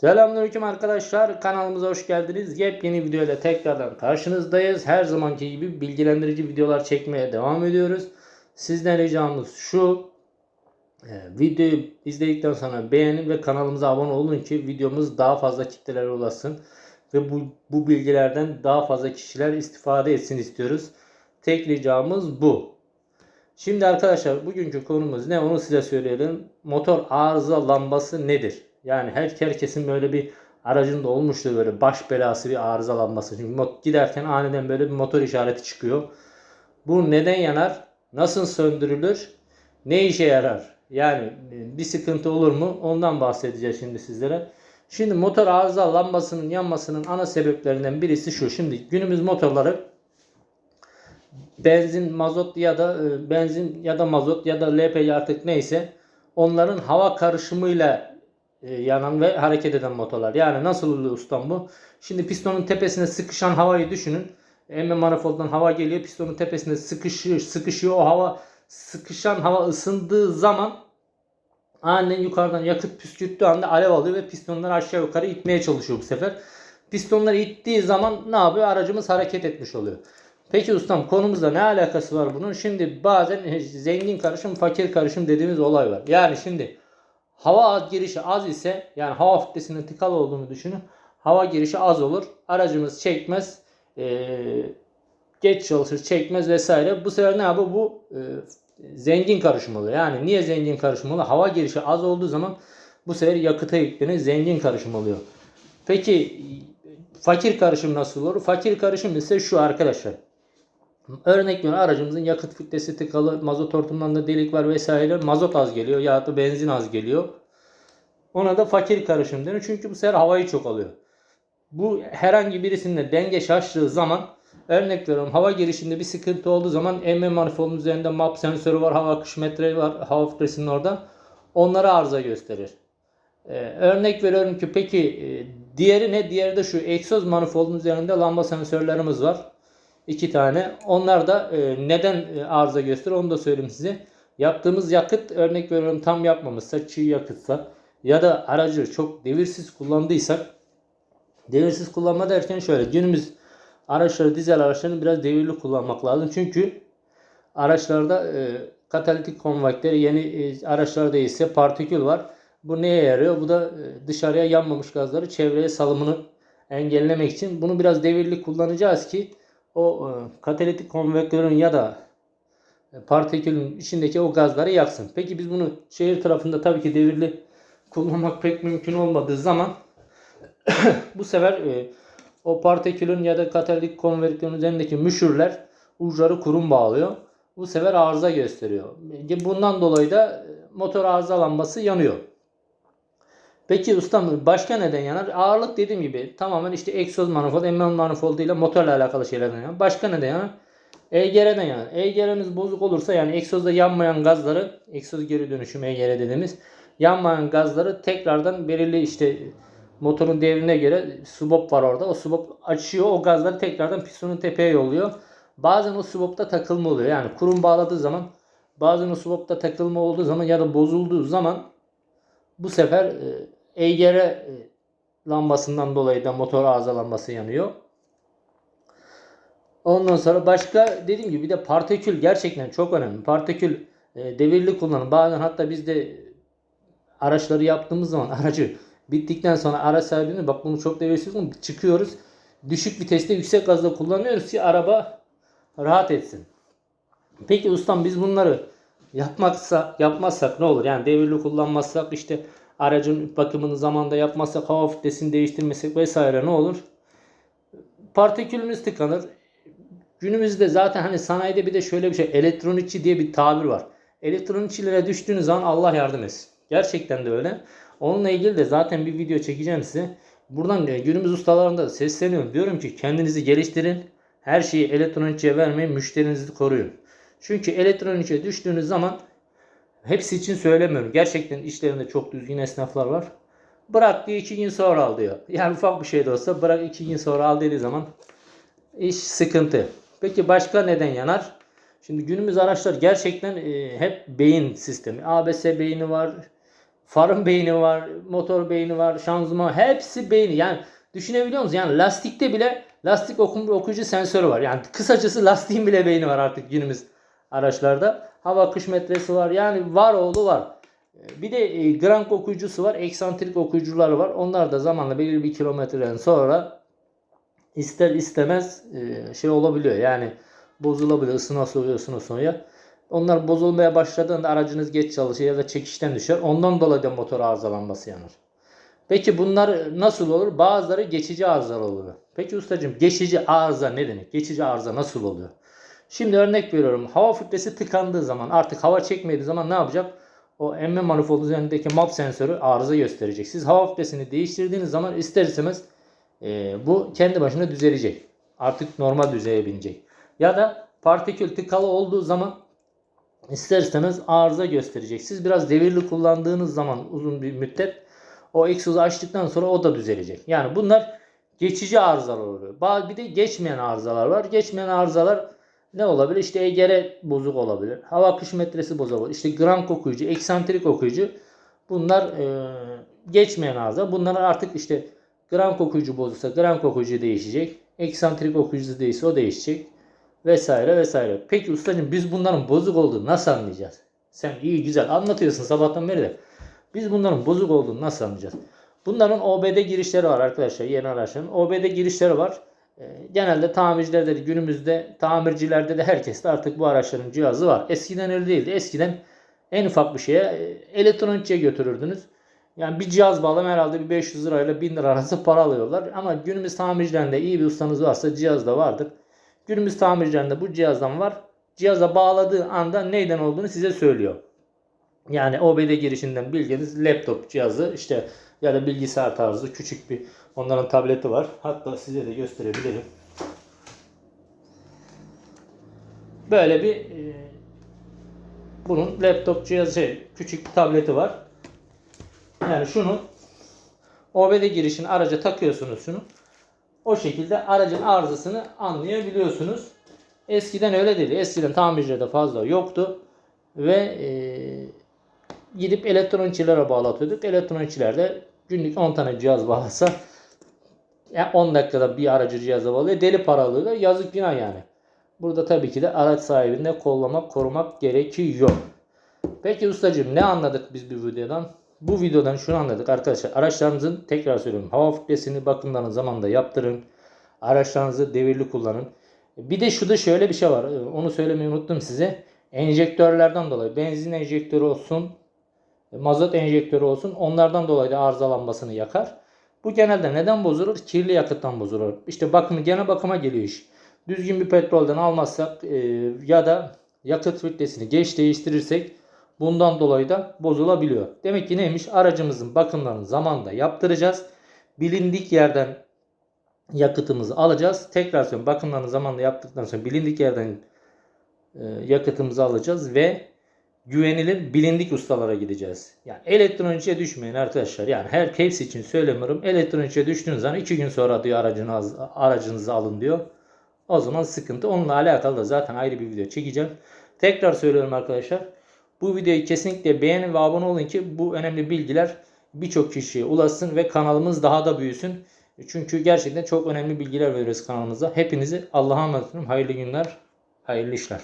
Selamünaleyküm arkadaşlar. Kanalımıza hoş geldiniz. Yepyeni video ile tekrardan karşınızdayız. Her zamanki gibi bilgilendirici videolar çekmeye devam ediyoruz. Sizden ricamız şu. e, Videoyu izledikten sonra beğenin ve kanalımıza abone olun ki videomuz daha fazla kitlelere ulaşsın. Ve bu, bu bilgilerden daha fazla kişiler istifade etsin istiyoruz. Tek ricamız bu. Şimdi arkadaşlar bugünkü konumuz ne onu size söyleyelim. Motor arıza lambası nedir? Yani her herkesin böyle bir aracında olmuştur böyle baş belası bir arıza lambası. Çünkü giderken aniden böyle bir motor işareti çıkıyor. Bu neden yanar? Nasıl söndürülür? Ne işe yarar? Yani e, bir sıkıntı olur mu? Ondan bahsedeceğiz şimdi sizlere. Şimdi motor arıza lambasının yanmasının ana sebeplerinden birisi şu. Şimdi günümüz motorları benzin, mazot ya da e, benzin ya da mazot ya da LPG artık neyse onların hava karışımıyla yanan ve hareket eden motorlar. Yani nasıl oluyor ustam bu? Şimdi pistonun tepesine sıkışan havayı düşünün. Emme manifolddan hava geliyor. Pistonun tepesine sıkışıyor, sıkışıyor. O hava sıkışan hava ısındığı zaman aniden yukarıdan yakıt püskürttüğü anda alev alıyor ve pistonları aşağı yukarı itmeye çalışıyor bu sefer. Pistonları ittiği zaman ne yapıyor? Aracımız hareket etmiş oluyor. Peki ustam konumuzda ne alakası var bunun? Şimdi bazen e, zengin karışım, fakir karışım dediğimiz olay var. Yani şimdi hava girişi az ise yani hava filtresinin tıkalı olduğunu düşünün. Hava girişi az olur. Aracımız çekmez. Ee, geç çalışır, çekmez vesaire. Bu sefer ne yapıyor? Bu e, zengin karışım oluyor. Yani niye zengin karışım oluyor? Hava girişi az olduğu zaman bu sefer yakıta yüklenir zengin karışım oluyor. Peki fakir karışım nasıl olur? Fakir karışım ise şu arkadaşlar. Örnek veriyorum aracımızın yakıt filtresi tıkalı, mazot hortumlarında delik var vesaire. Mazot az geliyor ya da benzin az geliyor. Ona da fakir karışım denir. Çünkü bu sefer havayı çok alıyor. Bu herhangi birisinde denge şaştığı zaman örnek veriyorum hava girişinde bir sıkıntı olduğu zaman emme manifoldun üzerinde map sensörü var, hava akış metre var, hava filtresinin orada. Onlara arıza gösterir. Ee, örnek veriyorum ki peki e, diğeri ne? Diğeri de şu egzoz manifoldun üzerinde lamba sensörlerimiz var. İki tane. Onlar da e, neden e, arıza gösterir onu da söyleyeyim size. Yaptığımız yakıt örnek veriyorum tam yapmamışsa, çiğ yakıtsa ya da aracı çok devirsiz kullandıysak devirsiz kullanma derken şöyle günümüz araçları dizel araçlarını biraz devirli kullanmak lazım. Çünkü araçlarda e, katalitik konvektör yeni e, araçlarda ise partikül var. Bu neye yarıyor? Bu da e, dışarıya yanmamış gazları çevreye salımını engellemek için. Bunu biraz devirli kullanacağız ki o e, katalitik konvektörün ya da e, partikülün içindeki o gazları yaksın. Peki biz bunu şehir tarafında tabii ki devirli kullanmak pek mümkün olmadığı zaman bu sefer e, o partikülün ya da katalitik konvektörün üzerindeki müşürler uçları kurum bağlıyor. Bu sefer arıza gösteriyor. Bundan dolayı da motor arıza lambası yanıyor. Peki ustam başka neden yanar? Ağırlık dediğim gibi tamamen işte egzoz manifold, emme manifoldu ile motorla alakalı şeylerden yanar. Başka neden yanar? EGR'den yanar. EGR'miz bozuk olursa yani egzozda yanmayan gazları, egzoz geri dönüşüm EGR dediğimiz yanmayan gazları tekrardan belirli işte motorun devrine göre subop var orada. O subop açıyor. O gazları tekrardan pistonun tepeye yolluyor. Bazen o subopta takılma oluyor. Yani kurum bağladığı zaman bazen o subopta takılma olduğu zaman ya da bozulduğu zaman bu sefer e, EGR e, lambasından dolayı da motor arıza lambası yanıyor. Ondan sonra başka dediğim gibi bir de partikül gerçekten çok önemli. Partikül e, devirli kullanım. Bazen hatta biz de araçları yaptığımız zaman aracı bittikten sonra araç sahibine bak bunu çok devirsiz kullan- çıkıyoruz. Düşük viteste yüksek gazda kullanıyoruz ki araba rahat etsin. Peki ustam biz bunları yapmaksa yapmazsak ne olur? Yani devirli kullanmazsak işte aracın bakımını zamanda yapmazsak hava filtresini değiştirmesek vesaire ne olur? Partikülümüz tıkanır. Günümüzde zaten hani sanayide bir de şöyle bir şey elektronikçi diye bir tabir var. Elektronikçilere düştüğünüz zaman Allah yardım etsin. Gerçekten de öyle. Onunla ilgili de zaten bir video çekeceğim size. Buradan e, günümüz ustalarına da sesleniyorum. Diyorum ki kendinizi geliştirin. Her şeyi elektronikçiye vermeyin. Müşterinizi koruyun. Çünkü elektronikçiye düştüğünüz zaman hepsi için söylemiyorum. Gerçekten işlerinde çok düzgün esnaflar var. Bırak diyor iki gün sonra al diyor. Yani ufak bir şey de olsa bırak iki gün sonra al dediği zaman iş sıkıntı. Peki başka neden yanar? Şimdi günümüz araçlar gerçekten e, hep beyin sistemi. ABS beyni var. farın beyni var, motor beyni var, şanzıman hepsi beyni. Yani düşünebiliyor musunuz? Yani lastikte bile lastik okuyucu sensörü var. Yani kısacası lastiğin bile beyni var artık günümüz araçlarda. Hava akış metresi var. Yani var oğlu var. Bir de e, grank okuyucusu var. Eksantrik okuyucuları var. Onlar da zamanla belirli bir kilometreden sonra ister istemez e, şey olabiliyor. Yani bozulabiliyor. Isına soğuyor, ısına soğuyor. Onlar bozulmaya başladığında aracınız geç çalışıyor ya da çekişten düşer. Ondan dolayı da motor arızalanması yanar. Peki bunlar nasıl olur? Bazıları geçici arızalı oluyor. Peki ustacığım geçici arıza ne demek? Geçici arıza nasıl oluyor? Şimdi örnek veriyorum. Hava filtresi tıkandığı zaman artık hava çekmediği zaman ne yapacak? O emme manifoldu üzerindeki map sensörü arıza gösterecek. Siz hava filtresini değiştirdiğiniz zaman ister istemez e, bu kendi başına düzelecek. Artık normal düzeye binecek. Ya da partikül tıkalı olduğu zaman ister istemez arıza gösterecek. Siz biraz devirli kullandığınız zaman uzun bir müddet o egzozu açtıktan sonra o da düzelecek. Yani bunlar geçici arızalar oluyor. Bir de geçmeyen arızalar var. Geçmeyen arızalar ne olabilir? İşte egere bozuk olabilir. Hava akış metresi bozuk olabilir. İşte grank okuyucu, eksantrik okuyucu. Bunlar e, geçmeyen arıza. Bunlar artık işte grank okuyucu bozuksa grank okuyucu değişecek. Eksantrik okuyucu değilse o değişecek. Vesaire vesaire. Peki ustacığım biz bunların bozuk olduğunu nasıl anlayacağız? Sen iyi güzel anlatıyorsun sabahtan beri de. Biz bunların bozuk olduğunu nasıl anlayacağız? Bunların OBD girişleri var arkadaşlar yeni araçların. OBD girişleri var. Ee, Genelde tamircilerde de günümüzde tamircilerde de herkeste artık bu araçların cihazı var. Eskiden öyle değildi. Eskiden en ufak bir şeye e, elektronikçiye götürürdünüz. Yani bir cihaz bağlama herhalde bir 500 lirayla 1000 lira arası para alıyorlar. Ama günümüz tamircilerinde iyi bir ustanız varsa cihaz da vardır. Günümüz tamircilerinde bu cihazdan var. Cihaza bağladığı anda neyden olduğunu size söylüyor. Yani OBD girişinden bildiğiniz laptop cihazı işte ya da bilgisayar tarzı küçük bir onların tableti var. Hatta size de gösterebilirim. Böyle bir e, bunun laptop cihazı şey, küçük bir tableti var. Yani şunu OBD girişini araca takıyorsunuz şunu. O şekilde aracın arızasını anlayabiliyorsunuz. Eskiden öyle değil. Eskiden tamircilerde fazla yoktu. Ve e, gidip elektronikçilere bağlatıyorduk. Elektronikçiler de günlük 10 tane cihaz bağlasa yani 10 dakikada bir aracı cihaza bağlıyor. Deli para alıyorlar. Yazık günah yani. Burada tabii ki de araç sahibini de kollamak, korumak gerekiyor. Peki ustacığım ne anladık biz bu videodan? Bu videodan şunu anladık arkadaşlar. Araçlarınızın tekrar söylüyorum. Hava filtresini bakımlarını zamanında yaptırın. Araçlarınızı devirli kullanın. Bir de şu şöyle bir şey var. Onu söylemeyi unuttum size. Enjektörlerden dolayı benzin enjektörü olsun, mazot enjektörü olsun onlardan dolayı da arızalanmasını yakar. Bu genelde neden bozulur? Kirli yakıttan bozulur. İşte bakımı gene bakıma geliyor iş. Düzgün bir petrolden almazsak e, ya da yakıt filtresini geç değiştirirsek bundan dolayı da bozulabiliyor. Demek ki neymiş? Aracımızın bakımlarını zamanında yaptıracağız. Bilindik yerden yakıtımızı alacağız. Tekrar söylüyorum bakımlarını zamanında yaptıktan sonra bilindik yerden e, yakıtımızı alacağız ve güvenilir bilindik ustalara gideceğiz. Yani elektronikçiye düşmeyin arkadaşlar. Yani her hepsi için söylemiyorum. Elektronikçiye düştüğünüz zaman 2 gün sonra diyor aracınız, aracınızı alın diyor. O zaman sıkıntı. Onunla alakalı da zaten ayrı bir video çekeceğim. Tekrar söylüyorum arkadaşlar. Bu videoyu kesinlikle beğenin ve abone olun ki bu önemli bilgiler birçok kişiye ulaşsın ve kanalımız daha da büyüsün. Çünkü gerçekten çok önemli bilgiler veriyoruz kanalımızda. Hepinizi Allah'a emanet ediyorum. Hayırlı günler, hayırlı işler.